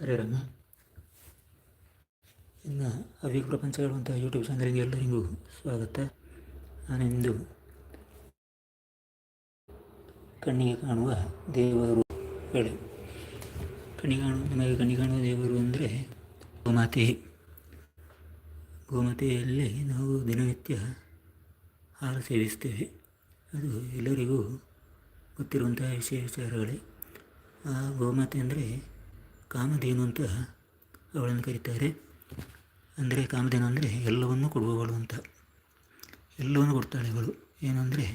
ಹರೇ ಇನ್ನು ಅವಿ ಪ್ರಪಂಚ ಯೂಟ್ಯೂಬ್ ಚಾನಲ್ಗೆ ಎಲ್ಲರಿಗೂ ಸ್ವಾಗತ. ನಾನಿಂದು ಕಣ್ಣಿಗೆ ಕಾಣುವ ದೇವರು ಹೇಳಿ. ಕಣ್ಣಿಗೆ ಕಾಣುವ ನಮಗೆ ಕಣ್ಣಿಗೆ ಕಾಣುವ ದೇವರು ಅಂದರೆ ಗೋಮಾತೆ. ಗೋಮಾತೆಯಲ್ಲಿ ನಾವು ದಿನನಿತ್ಯ ಹಾಲು ಸೇವಿಸ್ತೇವೆ. ಅದು ಎಲ್ಲರಿಗೂ ಗೊತ್ತಿರುವಂತಹ ವಿಷಯ ವಿಚಾರಗಳೇ. ಆ ಗೋಮಾತೆ ಅಂದರೆ ಕಾಮಧೇನು ಅಂತ ಅವಳನ್ನು ಕರೀತಾರೆ. ಅಂದರೆ ಕಾಮಧೇನು ಅಂದರೆ ಎಲ್ಲವನ್ನೂ ಕೊಡುವವಳು ಅಂತ. ಎಲ್ಲವನ್ನು ಕೊಡ್ತಾಳೆ ಅವಳು ಏನಂದರೆ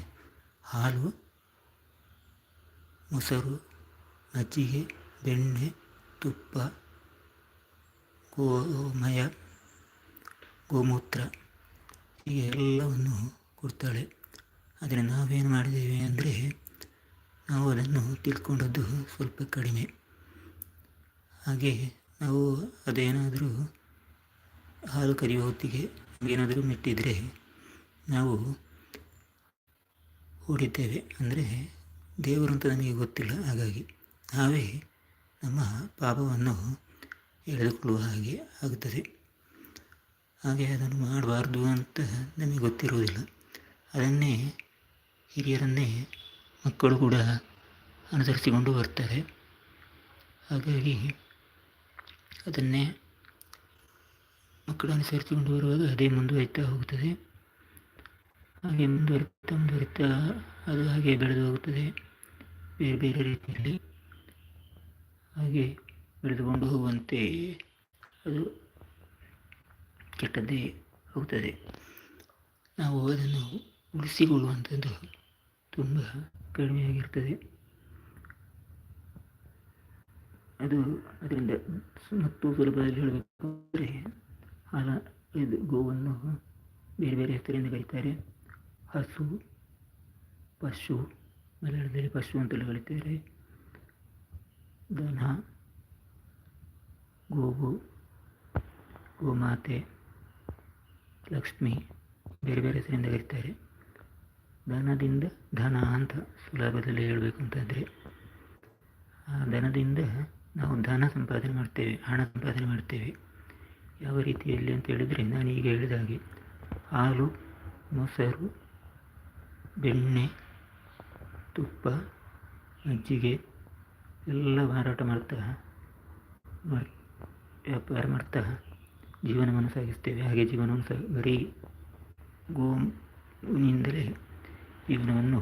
ಹಾಲು, ಮೊಸರು, ಮಜ್ಜಿಗೆ, ಬೆಣ್ಣೆ, ತುಪ್ಪ ಗೋಮಯ ಗೋಮೂತ್ರ, ಹೀಗೆ ಎಲ್ಲವನ್ನು ಕೊಡ್ತಾಳೆ. ಆದರೆ ನಾವೇನು ಮಾಡಿದ್ದೇವೆ ಅಂದರೆ ನಾವು ಅದನ್ನು ತಿಳ್ಕೊಂಡದ್ದು ಸ್ವಲ್ಪ ಕಡಿಮೆ. ಹಾಗೆ ನಾವು ಅದೇನಾದರೂ ಹಾಲು ಕರೆಯುವ ಹೊತ್ತಿಗೆ ಏನಾದರೂ ಮೆಟ್ಟಿದರೆ ನಾವು ಹೊಡಿತೇವೆ ಅಂದರೆ ದೇವರು ಅಂತ ನಮಗೆ ಗೊತ್ತಿಲ್ಲ, ಹಾಗಾಗಿ ನಾವೇ ನಮ್ಮ ಪಾಪವನ್ನು ಎಳೆದುಕೊಳ್ಳುವ ಹಾಗೆ ಆಗುತ್ತದೆ. ಹಾಗೆ ಅದನ್ನು ಮಾಡಬಾರ್ದು ಅಂತ ನಮಗೆ ಗೊತ್ತಿರುವುದಿಲ್ಲ. ಅದನ್ನೇ ಹಿರಿಯರನ್ನೇ ಮಕ್ಕಳು ಕೂಡ ಅನುಸರಿಸಿಕೊಂಡು ಬರ್ತಾರೆ. ಹಾಗಾಗಿ ಅದನ್ನೇ ಮಕ್ಕಳನ್ನು ಸೇರಿಸಿಕೊಂಡು ಬರುವಾಗ ಅದೇ ಮುಂದುವರಿತಾ ಹೋಗುತ್ತದೆ. ಹಾಗೆ ಮುಂದುವರಿತಾ ಮುಂದುವರಿತಾ ಅದು ಹಾಗೆ ಬೆಳೆದು ಹೋಗುತ್ತದೆ. ಬೇರೆ ಬೇರೆ ರೀತಿಯಲ್ಲಿ ಹಾಗೆ ಬೆಳೆದುಕೊಂಡು ಹೋಗುವಂತೆ ಅದು ಕೆಟ್ಟದ್ದೇ ಹೋಗುತ್ತದೆ. ನಾವು ಅದನ್ನು ಉಳಿಸಿಕೊಳ್ಳುವಂಥದ್ದು ತುಂಬ ಕಡಿಮೆಯಾಗಿರ್ತದೆ ಅದು ಅದರಿಂದ ಮತ್ತು ಸುಲಭದಲ್ಲಿ ಹೇಳಬೇಕು ಅಂದರೆ ಹಾಲ, ಇದು ಗೋವನ್ನು ಬೇರೆ ಬೇರೆ ಹೆಸರಿಂದ ಕರೀತಾರೆ. ಹಸು, ಪಶು ಮಲಯಾಳದಲ್ಲಿ ಪಶು ಅಂತಲೂ ಕರೀತಾರೆ. ದನ, ಗೋವು, ಗೋಮಾತೆ, ಲಕ್ಷ್ಮಿ ಬೇರೆ ಬೇರೆ ಹೆಸರಿಂದ ಕರೀತಾರೆ. ದನದಿಂದ ಧನ ಅಂತ ಸುಲಭದಲ್ಲಿ ಹೇಳಬೇಕು ಅಂತಂದರೆ ಆ ದನದಿಂದ ನಾವು ಧನ ಸಂಪಾದನೆ ಮಾಡ್ತೇವೆ, ಹಣ ಸಂಪಾದನೆ ಮಾಡ್ತೇವೆ. ಯಾವ ರೀತಿಯಲ್ಲಿ ಅಂತ ಹೇಳಿದರೆ ನಾನು ಈಗ ಹೇಳಿದ ಹಾಗೆ, ಹಾಲು, ಮೊಸರು, ಬೆಣ್ಣೆ, ತುಪ್ಪ, ಮಜ್ಜಿಗೆ ಎಲ್ಲ ಮಾರಾಟ ಮಾಡ್ತಾ ವ್ಯಾಪಾರ ಮಾಡ್ತಾ ಜೀವನವನ್ನು ಸಾಗಿಸ್ತೇವೆ. ಹಾಗೆ ಜೀವನವನ್ನು ಸಹ ಬರೀ ಗೋನಿಂದಲೇ ಜೀವನವನ್ನು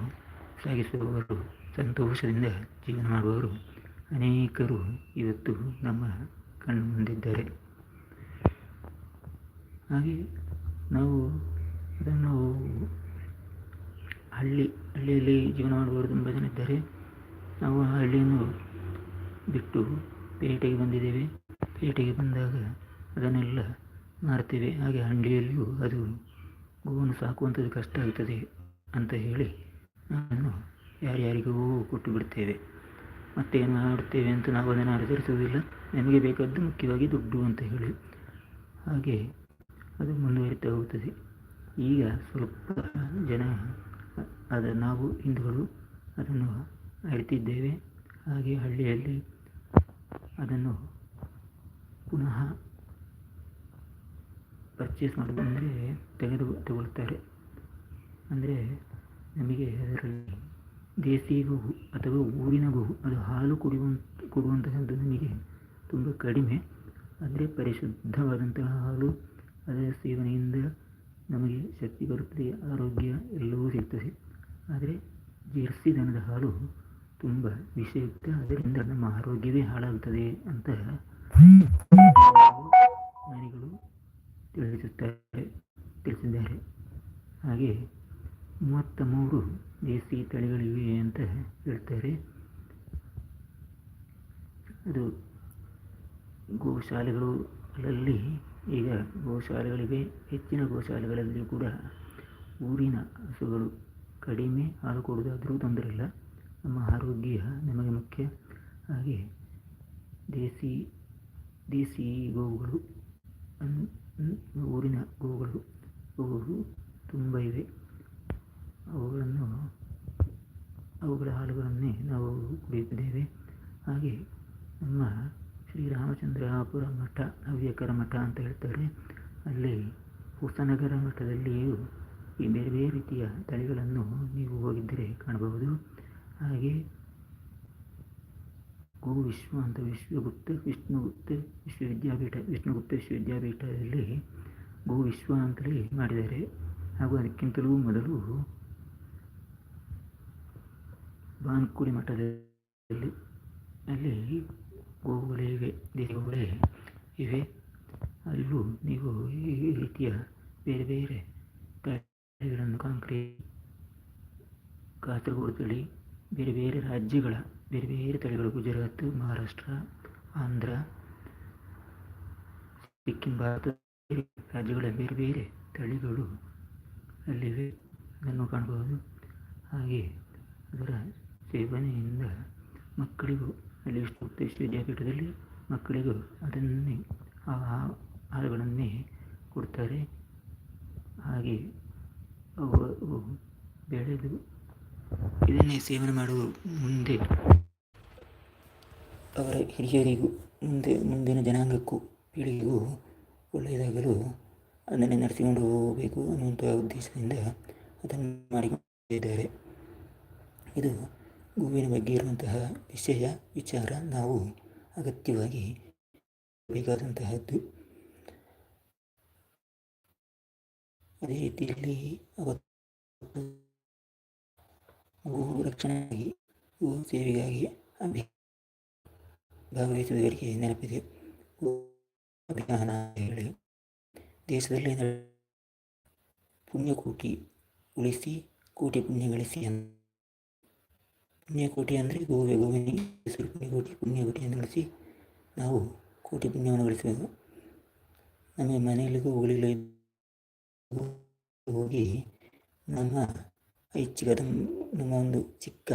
ಸಾಗಿಸುವವರು, ಸಂತೋಷದಿಂದ ಜೀವನ ಮಾಡುವವರು ಅನೇಕರು ಇವತ್ತು ನಮ್ಮ ಕಣ್ಣು ಮುಂದಿದ್ದಾರೆ ಹಾಗೆ ನಾವು ಅದನ್ನು ಹಳ್ಳಿ, ಹಳ್ಳಿಯಲ್ಲಿ ಜೀವನ ಮಾಡುವವರು ತುಂಬ ಜನ ಇದ್ದಾರೆ. ನಾವು ಆ ಹಳ್ಳಿಯನ್ನು ಬಿಟ್ಟು ಪೇಟೆಗೆ ಬಂದಿದ್ದೇವೆ. ಪೇಟೆಗೆ ಬಂದಾಗ ಅದನ್ನೆಲ್ಲ ಮಾರ್ತೇವೆ ಹಾಗೆ ಹಳ್ಳಿಯಲ್ಲಿಯೂ ಅದು ಗೋವನ್ನು ಸಾಕುವಂಥದ್ದು ಕಷ್ಟ ಆಗ್ತದೆ ಅಂತ ಹೇಳಿ ನಾನು ಯಾರ್ಯಾರಿಗೂ ಕೊಟ್ಟು ಬಿಡ್ತೇವೆ. ಮತ್ತೇನು ಮಾಡುತ್ತೇವೆ ಅಂತ ನಾವು ಅದನ್ನು ಆಚರಿಸುವುದಿಲ್ಲ ನಮಗೆ ಬೇಕಾದ್ದು ಮುಖ್ಯವಾಗಿ ದುಡ್ಡು ಅಂತ ಹೇಳಿ. ಹಾಗೆ ಅದು ಮುಂದುವರಿತಾ ಹೋಗುತ್ತದೆ. ಈಗ ಸ್ವಲ್ಪ ಜನ ಅದ ನಾವು ಹಿಂದೂಗಳು ಅದನ್ನು ಅರಿತಿದ್ದೇವೆ. ಹಾಗೆ ಹಳ್ಳಿಯಲ್ಲಿ ಅದನ್ನು ಪುನಃ ಪರ್ಚೇಸ್ ಮಾಡೋದು ತೆಗೆದು ತಗೊಳ್ತಾರೆ. ಅಂದರೆ ನಮಗೆ ಅದರಲ್ಲಿ ದೇಸಿ ಗೋವು ಅಥವಾ ಊರಿನ ಗೋವು ಅದು ಹಾಲು ಕುಡಿಯುವಂಥ ಕೊಡುವಂತಹದ್ದು ನಮಗೆ ತುಂಬ ಕಡಿಮೆ. ಆದರೆ ಪರಿಶುದ್ಧವಾದಂತಹ ಹಾಲು, ಅದರ ಸೇವನೆಯಿಂದ ನಮಗೆ ಶಕ್ತಿ ಬರುತ್ತದೆ, ಆರೋಗ್ಯ ಎಲ್ಲವೂ ಸಿಗ್ತದೆ. ಆದರೆ ಜೆರ್ಸಿ ದನದ ಹಾಲು ತುಂಬ ವಿಷಯುಕ್ತ, ಅದರಿಂದ ನಮ್ಮ ಆರೋಗ್ಯವೇ ಹಾಳಾಗುತ್ತದೆ ಅಂತ ಜ್ಞಾನಿಗಳು ತಿಳಿಸುತ್ತಾರೆ, ತಿಳಿಸಿದ್ದಾರೆ. ಹಾಗೆ ಮೂವತ್ತ ಮೂರು ದೇಸಿ ತಳಿಗಳಿವೆ ಅಂತ ಹೇಳ್ತಾರೆ. ಅದು ಗೋಶಾಲೆಗಳು ಅಲ್ಲಿ ಈಗ ಗೋಶಾಲೆಗಳಿವೆ. ಹೆಚ್ಚಿನ ಗೋಶಾಲೆಗಳಲ್ಲಿ ಕೂಡ ಊರಿನ ಹಸುಗಳು ಕಡಿಮೆ ಹಾಲು ಕೊಡುವುದಾದರೂ ತೊಂದರೆ ಇಲ್ಲ. ನಮ್ಮ ಆರೋಗ್ಯ ನಮಗೆ ಮುಖ್ಯ. ಹಾಗೆ ದೇಸಿ ದೇಸಿ ಗೋವುಗಳು ಊರಿನ ಗೋವುಗಳು ಗೋವು ತುಂಬ ಇವೆ ಅವುಗಳನ್ನು ಅವುಗಳ ಹಾಲುಗಳನ್ನೇ ನಾವು ಕುಡಿಯುತ್ತಿದ್ದೇವೆ ಹಾಗೆ ನಮ್ಮ ಶ್ರೀರಾಮಚಂದ್ರಾಪುರ ಮಠ ಹವ್ಯಕರ ಮಠ ಅಂತ ಹೇಳ್ತಾರೆ. ಅಲ್ಲಿ ಹೊಸನಗರ ಮಠದಲ್ಲಿಯೂ ಈ ಬೇರೆ ಬೇರೆ ರೀತಿಯ ತಳಿಗಳನ್ನು ನೀವು ಹೋಗಿದ್ದರೆ ಕಾಣಬಹುದು. ಹಾಗೆ ಗೋ ವಿಶ್ವ ಅಂತ ವಿಶ್ವಗುಪ್ತ, ವಿಷ್ಣುಗುಪ್ತ ವಿಶ್ವವಿದ್ಯಾಪೀಠ, ವಿಷ್ಣುಗುಪ್ತ ವಿಶ್ವವಿದ್ಯಾಪೀಠದಲ್ಲಿ ಗೋ ವಿಶ್ವ ಅಂತಲೇ ಮಾಡಿದ್ದಾರೆ. ಹಾಗೂ ಅದಕ್ಕಿಂತಲೂ ಮೊದಲು ಬಾನ್ಕುಡಿ ಮಠದಲ್ಲಿ ಅಲ್ಲಿ ಗೋವುಗಳಿವೆ ದೇವಗಳೇ ಇವೆ. ಅಲ್ಲೂ ನೀವು ಈ ರೀತಿಯ ಬೇರೆ ಬೇರೆ ಕಾಂಕ್ರೀಟ್ ಕಾಸರಗೋಡು ತಳಿ, ಬೇರೆ ಬೇರೆ ರಾಜ್ಯಗಳ, ಬೇರೆ ಬೇರೆ ತಳಿಗಳು, ಗುಜರಾತ್, ಮಹಾರಾಷ್ಟ್ರ, ಆಂಧ್ರ, ಸಿಕ್ಕಿಂ ಭಾರತ ರಾಜ್ಯಗಳ ಬೇರೆ ಬೇರೆ ತಳಿಗಳು ಅಲ್ಲಿವೆ. ಅದನ್ನು ಕಾಣಬಹುದು. ಹಾಗೆ ಅದರ ಸೇವನೆಯಿಂದ ಮಕ್ಕಳಿಗೂ ಅಲ್ಲಿ ವಿಶ್ವವಿದ್ಯಾಪೀಠದಲ್ಲಿ ಮಕ್ಕಳಿಗೂ ಅದನ್ನೇ ಆ ಹಾಲುಗಳನ್ನೇ ಕೊಡ್ತಾರೆ. ಹಾಗೆ ಅವು ಬೆಳೆದು ಇದನ್ನೇ ಸೇವನೆ ಮಾಡುವ ಮುಂದೆ ಅವರ ಹಿರಿಯರಿಗೂ ಮುಂದೆ ಮುಂದಿನ ಜನಾಂಗಕ್ಕೂ ಪೀಳಿಗೆಗೂ ಒಳ್ಳೆಯದಾಗಲು ಅದನ್ನೇ ನಡೆಸಿಕೊಂಡು ಹೋಗಬೇಕು ಅನ್ನುವಂಥ ಉದ್ದೇಶದಿಂದ ಅದನ್ನು ಮಾಡಿಕೊಂಡಿದ್ದಾರೆ. ಇದು ಗೋವಿನ ಬಗ್ಗೆ ಇರುವಂತಹ ವಿಷಯ, ವಿಚಾರ ನಾವು ಅಗತ್ಯವಾಗಿ ಬೇಕಾದಂತಹದ್ದು. ಅದೇ ರೀತಿಯಲ್ಲಿ ಅವತ್ತು ಗೋ ರಕ್ಷಣೆಗಾಗಿ ಗೋ ಸೇವೆಗಾಗಿ ಅಭಿ ಭಾಗವಹಿಸುವವರಿಗೆ ನೆನಪಿದೆ ಗೋ ಅಭಿಯಾನ ಹೇಳಿ ದೇಶದಲ್ಲಿ ಪುಣ್ಯಕೋಟಿ ಉಳಿಸಿ ಕೋಟಿ ಪುಣ್ಯ ಗಳಿಸಿ ಪುಣ್ಯಕೋಟಿ ಅಂದರೆ ಗೋವೆ ಗೋವಿನ ಹೆಸರು ಪುಣ್ಯಕೋಟಿ ಪುಣ್ಯಕೋಟಿಯನ್ನು ಗಳಿಸಿ ನಾವು ಕೋಟಿ ಪುಣ್ಯವನ್ನು ಗಳಿಸಬೇಕು ನಮಗೆ ಮನೆಯಲ್ಲಿ ಗೋವುಗಳಿಲ್ಲ ಹೋಗಿ ನಮ್ಮ ಐಚ್ಛಿಕದ ನಮ್ಮ ಒಂದು ಚಿಕ್ಕ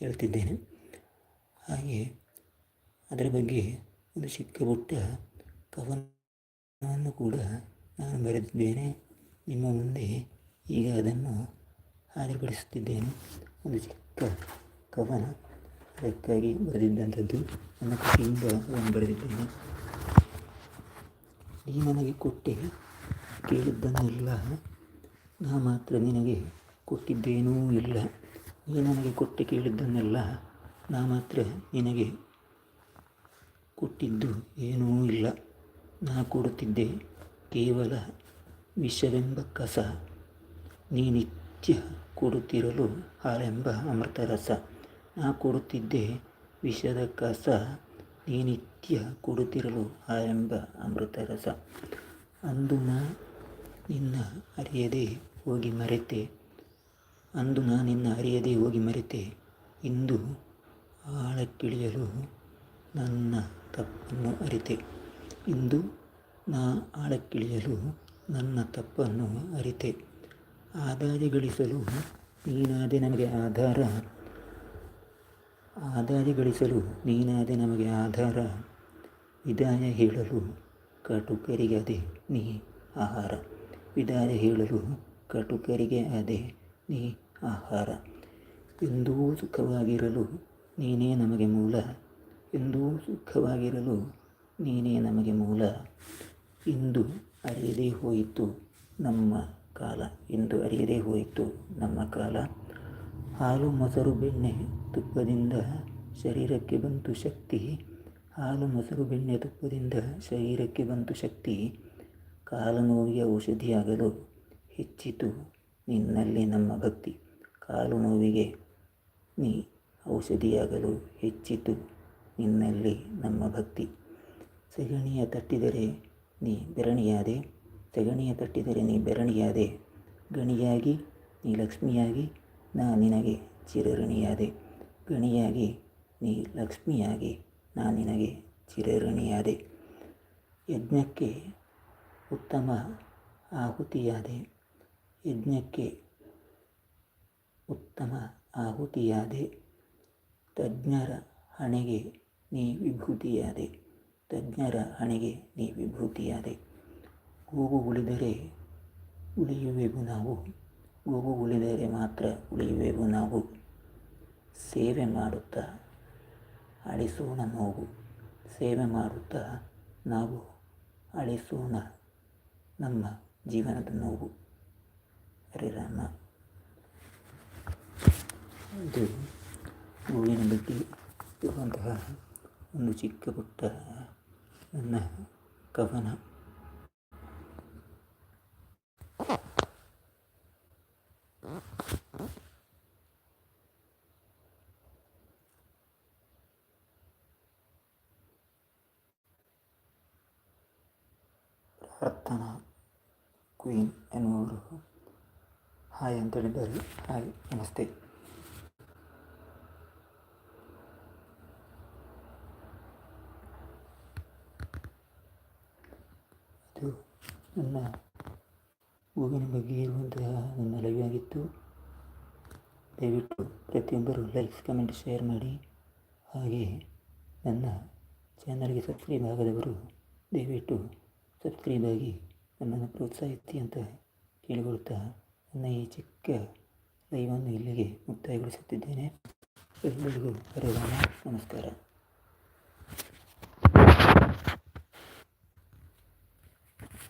ಹೇಳ್ತಿದ್ದೇನೆ. ಹಾಗೆ ಅದರ ಬಗ್ಗೆ ಒಂದು ಚಿಕ್ಕ ಪುಟ್ಟ ಕವನವನ್ನು ಕೂಡ ನಾನು ಬರೆದಿದ್ದೇನೆ. ನಿಮ್ಮ ಮುಂದೆ ಈಗ ಅದನ್ನು ಹಾಜರುಪಡಿಸುತ್ತಿದ್ದೇನೆ ಒಂದು ಚಿಕ್ಕ ಕವನ ಅದಕ್ಕಾಗಿ ಬರೆದಿದ್ದಂಥದ್ದು. ನನ್ನ ಕೈಯಿಂದ ಬರೆದಿದ್ದೇನೆ. ನೀ ನನಗೆ ಕೊಟ್ಟೆ. ಕೇಳಿದ್ದನ್ನೆಲ್ಲ ನಾ ಮಾತ್ರ ನಿನಗೆ ಕೊಟ್ಟಿದ್ದೇನೂ ಇಲ್ಲ. ನೀ ನನಗೆ ಕೊಟ್ಟೆ ಕೇಳಿದ್ದನ್ನೆಲ್ಲ ನಾ ಮಾತ್ರ ನಿನಗೆ ಕೊಟ್ಟಿದ್ದು ಏನೂ ಇಲ್ಲ. ನಾ ಕೊಡುತ್ತಿದ್ದೆ ಕೇವಲ ವಿಷವೆಂಬ ಕಸ. ನೀ ನಿತ್ಯ ಕೊಡುತ್ತಿರಲು ಹಾಳೆಂಬ ಅಮೃತ ರಸ ನಾ ಕೊಡುತ್ತಿದ್ದೆ ವಿಷದ ಕಸ. ನೀ ನಿತ್ಯ ಕೊಡುತ್ತಿರಲು ಆರಂಭ ಅಮೃತ ರಸ ಅಂದು ನಾ ನಿನ್ನ ಅರಿಯದೆ ಹೋಗಿ ಮರೆತೆ. ಅಂದು ನಾ ನಿನ್ನ ಅರಿಯದೆ ಹೋಗಿ ಮರೆತೆ. ಇಂದು ಆಳಕ್ಕಿಳಿಯಲು ನನ್ನ ತಪ್ಪನ್ನು ಅರಿತೆ. ಇಂದು ನಾ ಆಳಕ್ಕಿಳಿಯಲು ನನ್ನ ತಪ್ಪನ್ನು ಅರಿತೆ. ಆದಾಯ ಗಳಿಸಲು ನೀನಾದೆ ನನಗೆ ಆಧಾರ. ಆದಾಯ ಗಳಿಸಲು ನೀನಾದೆ ನಮಗೆ ಆಧಾರ. ವಿದಾಯ ಹೇಳಲು ಕಟುಕರಿಗೆ ಅದೇ, ನೀ ಆಹಾರ. ವಿದಾಯ ಹೇಳಲು ಕಟುಕರಿಗೆ ಅದೇ, ನೀ ಆಹಾರ. ಎಂದೂ ಸುಖವಾಗಿರಲು ನೀನೇ ನಮಗೆ ಮೂಲ. ಎಂದೂ ಸುಖವಾಗಿರಲು ನೀನೇ ನಮಗೆ ಮೂಲ. ಇಂದು ಅರಿಯದೇ ಹೋಯಿತು ನಮ್ಮ ಕಾಲ. ಇಂದು ಅರಿಯದೇ ಹೋಯಿತು ನಮ್ಮ ಕಾಲ. ಹಾಲು, ಮೊಸರು, ಬೆಣ್ಣೆ ತುಪ್ಪದಿಂದ ಶರೀರಕ್ಕೆ ಬಂತು ಶಕ್ತಿ. ಹಾಲು, ಮೊಸರು, ಬೆಣ್ಣೆ ತುಪ್ಪದಿಂದ ಶರೀರಕ್ಕೆ ಬಂತು ಶಕ್ತಿ. ಕಾಲು ನೋವಿಗೆ ಔಷಧಿಯಾಗಲು ಹೆಚ್ಚಿತು ನಿನ್ನಲ್ಲಿ ನಮ್ಮ ಭಕ್ತಿ. ಕಾಲು ನೋವಿಗೆ ನೀ ಔಷಧಿಯಾಗಲು ಹೆಚ್ಚಿತು ನಿನ್ನಲ್ಲಿ ನಮ್ಮ ಭಕ್ತಿ. ಸಗಣಿಯ ತಟ್ಟಿದರೆ ನೀ ಬೆರಣಿಯಾದೆ, ಸಗಣಿಯ ತಟ್ಟಿದರೆ ನೀ ಬೆರಣಿಯಾದೆ. ಗಣಿಯಾಗಿ ನೀ ಲಕ್ಷ್ಮಿಯಾಗಿ ನಾ ನಿನಗೆ ಚಿರಋಣಿಯಾದೆ. ಗಣಿಯಾಗಿ, ನೀ ಲಕ್ಷ್ಮಿಯಾಗಿ, ನಾ ನಿನಗೆ ಚಿರಋಣಿಯಾದೆ. ಯಜ್ಞಕ್ಕೆ ಉತ್ತಮ ಆಹುತಿಯಾದೆ. ಯಜ್ಞಕ್ಕೆ ಉತ್ತಮ ಆಹುತಿಯಾದೆ. ತಜ್ಞರ ಹಣೆಗೆ ನೀ ವಿಭೂತಿಯಾದೆ. ತಜ್ಞರ ಹಣೆಗೆ ನೀ ವಿಭೂತಿಯಾದೆ. ಹೋಗು ಉಳಿದರೆ ಉಳಿಯುವೆವು ನಾವು. ಗೋವು ಉಳಿದರೆ ಮಾತ್ರ ಉಳಿಯುವೆವು ನಾವು. ಸೇವೆ ಮಾಡುತ್ತಾ ಅಳಿಸೋಣ ನೋವು. ಸೇವೆ ಮಾಡುತ್ತಾ ನಾವು ಅಳಿಸೋಣ ನಮ್ಮ ಜೀವನದ ನೋವು. ಹರಿರಾಮ ಇದು ಹೂವಿನ ಬಗ್ಗೆ ಇರುವಂತಹ ಒಂದು ಚಿಕ್ಕ ಪುಟ್ಟ ನನ್ನ ಕವನ ಪ್ರಾರ್ಥನಾ ಕ್ವೀನ್ ಎನ್ನುವರು. ಹಾಯ್ ಅಂತ ಹೇಳಿದ್ದಾರೆ ಹಾಯ್, ನಮಸ್ತೆ. ಇದು ನನ್ನ ಹೂವಿನ ಬಗ್ಗೆ ಇರುವಂತಹ ನನ್ನ ಲೈವ್ ಆಗಿತ್ತು ದಯವಿಟ್ಟು ಪ್ರತಿಯೊಬ್ಬರು ಲೈಕ್ಸ್ ಕಮೆಂಟ್ ಶೇರ್ ಮಾಡಿ. ಹಾಗೆ ನನ್ನ ಚಾನಲ್ಗೆ ಸಬ್ಸ್ಕ್ರೈಬ್ ಆಗದವರು ದಯವಿಟ್ಟು ಸಬ್ಸ್ಕ್ರೈಬ್ ಆಗಿ ನನ್ನನ್ನು ಪ್ರೋತ್ಸಾಹಿಸಿ ಅಂತ ಕೇಳಿಕೊಳ್ಳುತ್ತಾ ನನ್ನ ಈ ಚಿಕ್ಕ ಲೈವನ್ನು ಇಲ್ಲಿಗೆ ಮುಕ್ತಾಯಗೊಳಿಸುತ್ತಿದ್ದೇನೆ. ಎಲ್ಲರಿಗೂ ಬರೋಣ ನಮಸ್ಕಾರ.